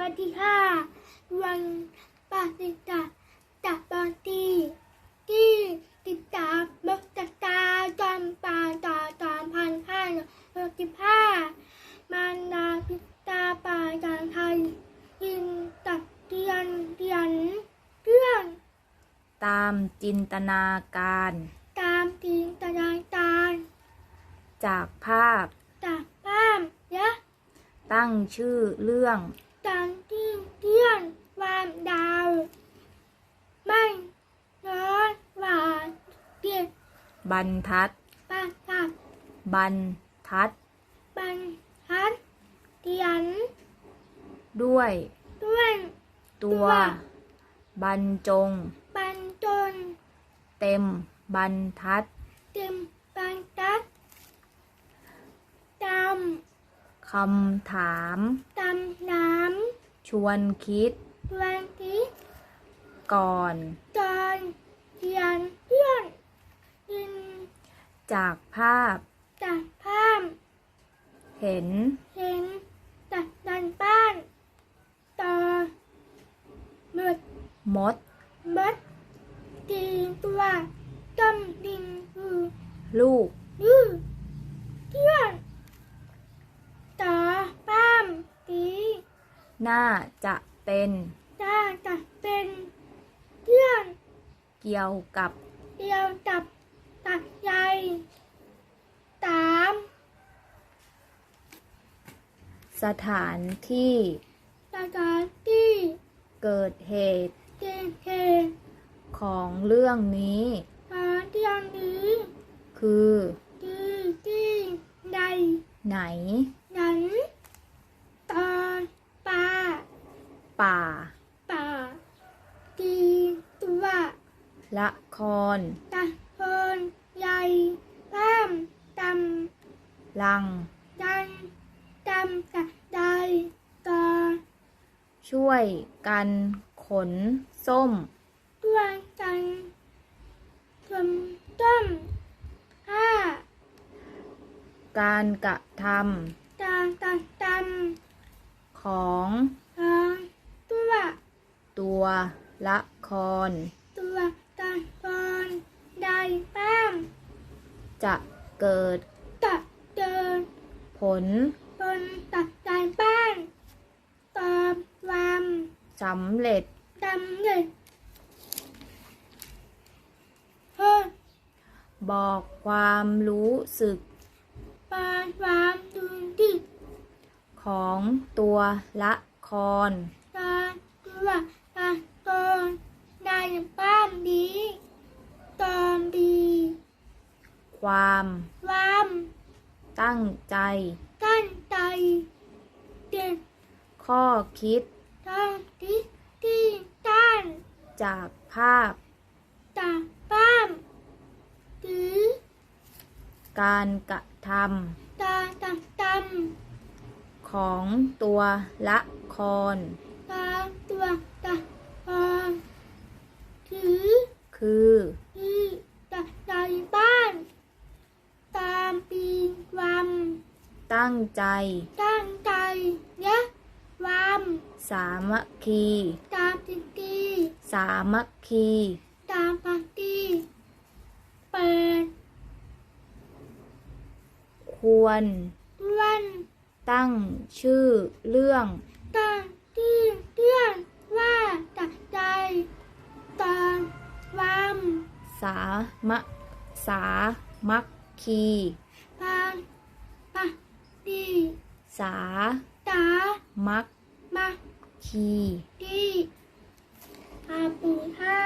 วัสดีค่ะวันปาติตาจากบางทีที่ติดตามมกตตาจอมปาต่อสามพันห้าหกสิบห้ามารดาพิตาป่าจางไทยยินตัดเตียนเตียนเรื่องตามจินตนาการ ตามทีมตารางตาลจากภาพ จากบ้านยะตั้งชื่อเรื่อง ตามที่เที่ยงวามดาว ไม่ร้อนหวานเกียรบรรทัดปากกับบรรทัด บรรทัดเตียนด้วย ด้วย ตัว บรรจง บรรจนเต็มบรรทัดเต็มบรรทัดตคำถามำตำน้ ชวนคิดำวันที่ก่อน ตอนเทียนเพื่อนยินจากภาพ จากภาพเห็น เห็นจากดันบ้านต่อหมึดมด มัดตีตัวต้มดินคือ ลูก ยืดเที่ยนต่อป้ามตี น่าจะเป็นน่าจะเป็นเที่ยนเกี่ยวกับเดียวจับตัดใยสามสถานที่สถานที่เกิดเหตุเกิดเหตุของเรื่องนี้สถานที่อันนี้ คือคือที่ใดไหน นั้นตอนปลา ป่า ป่าตีตัว ละคร ตะโพนใหญ่ข้ามตลังำดันตำกระไดต่อช่วยกันขนส้มตัวกันทำต้มห้าการกระทตางตังตำของำสองตัว ตัวละคร ตัวตะโพนใหญ่ป้าม จะเกิดตะเดินผลบนตัดใจบ้านตอบวามสำเร็จดำเด็ดเฮ้ยบอกความรู้สึกปานวามดูดิของตัวละครตาตัวตาตอนได้ป้ามดีตอมดี ความวามตั้งใจ ตั้งใจเด็ดข้อคิดตั้งที่ที่ต้านจากภาพตาป้ามถือการกระทตาตาตำำของตัวละคร ตาตัวตาปอนถือ คือ ที่ตาใจบ้าน ตามปี วัมตั้งใจ ตั้งใจยะวัมสามัคคีตามติตีสามัคคีตามปตีเปิด ควร วันตั้งชื่อเรื่อง ตั้งที่เตือนว่าตัดใจ ตอนวัมสามะสามัคคีปางปะ ตีสา ตามัคมาคีดีอาปูท่า